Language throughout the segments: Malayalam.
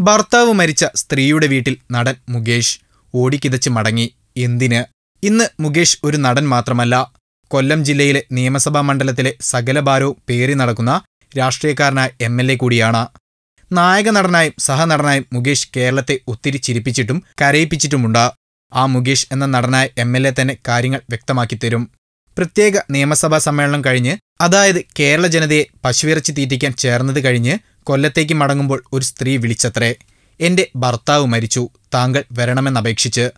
ഭർത്താവ് മരിച്ച സ്ത്രീയുടെ വീട്ടിൽ നടൻ മുകേഷ് ഓടിക്കിതച്ച് മടങ്ങി. എന്തിന്? ഇന്ന് മുകേഷ് ഒരു നടൻ മാത്രമല്ല. കൊല്ലം ജില്ലയിലെ നിയമസഭാ മണ്ഡലത്തിലെ സകല ഭാരവും പേറി നടക്കുന്ന രാഷ്ട്രീയക്കാരനായ എം എൽ എ കൂടിയാണ്. നായക നടനായും സഹനടനായും മുകേഷ് കേരളത്തെ ഒത്തിരി ചിരിപ്പിച്ചിട്ടും കരയിപ്പിച്ചിട്ടുമുണ്ട്. ആ മുകേഷ് എന്ന നടനായ എം എൽ എ തന്നെ കാര്യങ്ങൾ വ്യക്തമാക്കി തരും. പ്രത്യേക നിയമസഭാ സമ്മേളനം കഴിഞ്ഞ് അതായത് കേരള ജനതയെ പശുവിറച്ചി തീറ്റിക്കാൻ ചേർന്നത് കഴിഞ്ഞ് കൊല്ലത്തേക്ക് മടങ്ങുമ്പോൾ ഒരു സ്ത്രീ വിളിച്ചത്രേ. എന്റെ ഭർത്താവ് മരിച്ചു. താങ്കൾ വരണമെന്നപേക്ഷിച്ച്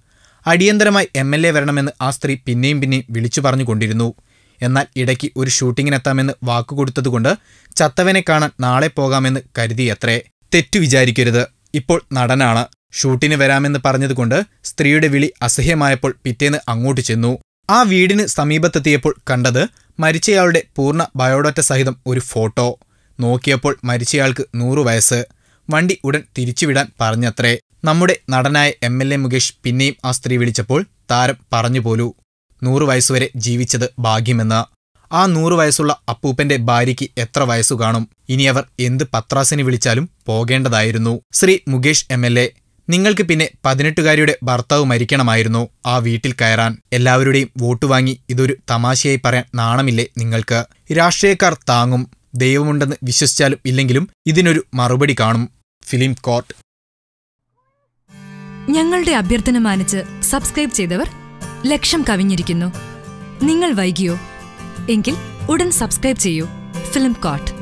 അടിയന്തരമായി എം എൽ എ വരണമെന്ന് ആ സ്ത്രീ പിന്നെയും പിന്നെയും വിളിച്ചു പറഞ്ഞുകൊണ്ടിരുന്നു. എന്നാൽ ഇടയ്ക്ക് ഒരു ഷൂട്ടിങ്ങിനെത്താമെന്ന് വാക്കുകൊടുത്തതുകൊണ്ട് ചത്തവനെ കാണാൻ നാളെ പോകാമെന്ന് കരുതിയത്രേ. തെറ്റു വിചാരിക്കരുത്. ഇപ്പോൾ നടനാണ്. ഷൂട്ടിന് വരാമെന്ന് പറഞ്ഞതുകൊണ്ട് സ്ത്രീയുടെ വിളി അസഹ്യമായപ്പോൾ പിറ്റേന്ന് അങ്ങോട്ട് ചെന്നു. ആ വീടിന് സമീപത്തെത്തിയപ്പോൾ കണ്ടത് മരിച്ചയാളുടെ പൂർണ ബയോഡാറ്റ സഹിതം ഒരു ഫോട്ടോ. നോക്കിയപ്പോൾ മരിച്ചയാൾക്ക് നൂറു വയസ്സ്. വണ്ടി ഉടൻ തിരിച്ചുവിടാൻ പറഞ്ഞത്രേ. നമ്മുടെ നടനായ എം എൽ എ മുകേഷ് പിന്നെയും ആ സ്ത്രീ വിളിച്ചപ്പോൾ താരം പറഞ്ഞു പോലു. നൂറു വയസ്സുവരെ ജീവിച്ചത് ഭാഗ്യമെന്ന്. ആ നൂറു വയസ്സുള്ള അപ്പൂപ്പന്റെ ഭാര്യയ്ക്ക് എത്ര വയസ്സു കാണും. ഇനി അവർ എന്ത് പത്രാസിന് വിളിച്ചാലും പോകേണ്ടതായിരുന്നു. Shri Mukesh M L A. നിങ്ങൾക്ക് പിന്നെ പതിനെട്ടുകാരിയുടെ ഭർത്താവ് മരിക്കണമായിരുന്നു ആ വീട്ടിൽ കയറാൻ. എല്ലാവരുടെയും വോട്ട് വാങ്ങി ഇതൊരു തമാശയായി പറയാൻ നാണമില്ലേ നിങ്ങൾക്ക്? രാഷ്ട്രീയക്കാർ താങ്ങും ദൈവമുണ്ടെന്ന് വിശ്വസിച്ചാലും ഇല്ലെങ്കിലും ഇതിനൊരു മറുപടി കാണും. Film court. ഞങ്ങളുടെ അഭ്യർത്ഥന മാനിച്ച് സബ്സ്ക്രൈബ് ചെയ്തവർ ലക്ഷം കവിഞ്ഞിരിക്കുന്നു. നിങ്ങൾ വൈകിയോ? എങ്കിൽ ഉടൻ സബ്സ്ക്രൈബ് ചെയ്യൂ. Film coat